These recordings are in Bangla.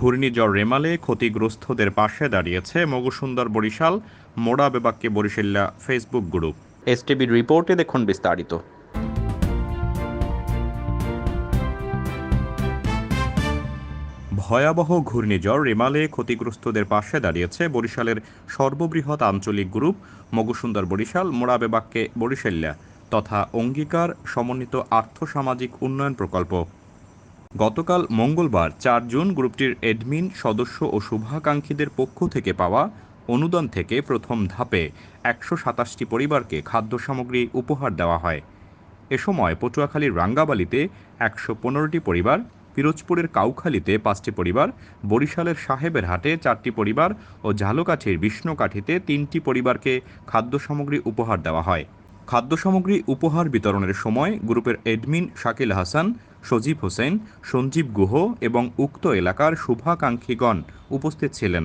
ঘূর্ণিঝড় রেমালে ক্ষতিগ্রস্তদের পাশে দাঁড়িয়েছে মগুসুন্দর বরিশাল মোড়া বেবাক্কে বরিশাল্লা ফেসবুক গ্রুপ। এসটিভির রিপোর্টে দেখুন বিস্তারিত। ভয়াবহ ঘূর্ণিঝড় রেমালে ক্ষতিগ্রস্তদের পাশে দাঁড়িয়েছে বরিশালের সর্ববৃহৎ আঞ্চলিক গ্রুপ মগুসুন্দর বরিশাল মোড়াবেবাক্কে বরিশাল্যা তথা অঙ্গীকার সমন্বিত আর্থসামাজিক উন্নয়ন প্রকল্প। গতকাল মঙ্গলবার চার জুন গ্রুপটির এডমিন সদস্য ও শুভাকাঙ্ক্ষীদের পক্ষ থেকে পাওয়া অনুদান থেকে প্রথম ধাপে একশো সাতাশটি পরিবারকে খাদ্য সামগ্রী উপহার দেওয়া হয়। এ সময় পটুয়াখালীর রাঙ্গাবালিতে একশো পনেরোটি পরিবার, পিরোজপুরের কাউখালীতে পাঁচটি পরিবার, বরিশালের সাহেবের হাটে চারটি পরিবার ও ঝালকাঠির বিষ্ণুকাঠিতে তিনটি পরিবারকে খাদ্য সামগ্রী উপহার দেওয়া হয়। খাদ্য সামগ্রী উপহার বিতরণের সময় গ্রুপের এডমিন শাকিল হাসান, সজীব হোসেন, সঞ্জীব গুহ এবং উক্ত এলাকার শুভাকাঙ্ক্ষীগণ উপস্থিত ছিলেন।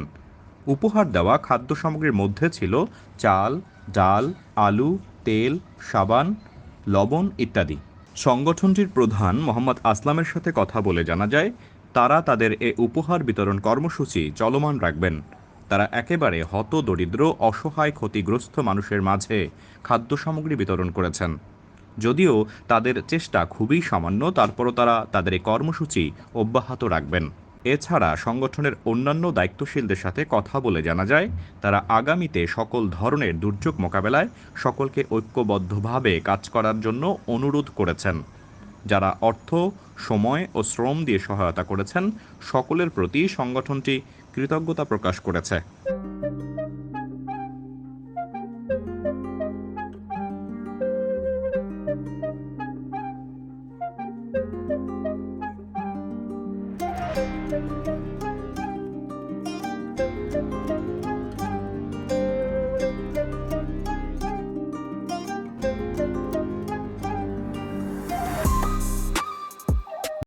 উপহার দেওয়া খাদ্য সামগ্রীর মধ্যে ছিল চাল, ডাল, আলু, তেল, সাবান, লবণ ইত্যাদি। সংগঠনটির প্রধান মোহাম্মদ আসলামের সাথে কথা বলে জানা যায়, তারা তাদের এ উপহার বিতরণ কর্মসূচি চলমান রাখবেন। তারা একেবারে হত দরিদ্র অসহায়, ক্ষতিগ্রস্ত মানুষের মাঝে খাদ্য সামগ্রী বিতরণ করেছেন। যদিও তাদের চেষ্টা খুবই সামান্য, তারপরও তারা তাদের এই কর্মসূচি অব্যাহত রাখবেন। এছাড়া সংগঠনের অন্যান্য দায়িত্বশীলদের সাথে কথা বলে জানা যায়, তারা আগামীতে সকল ধরনের দুর্যোগ মোকাবেলায় সকলকে ঐক্যবদ্ধভাবে কাজ করার জন্য অনুরোধ করেছেন। যারা অর্থ, সময় ও শ্রম দিয়ে সহায়তা করেছেন, সকলের প্রতি সংগঠনটি কৃতজ্ঞতা প্রকাশ করেছে।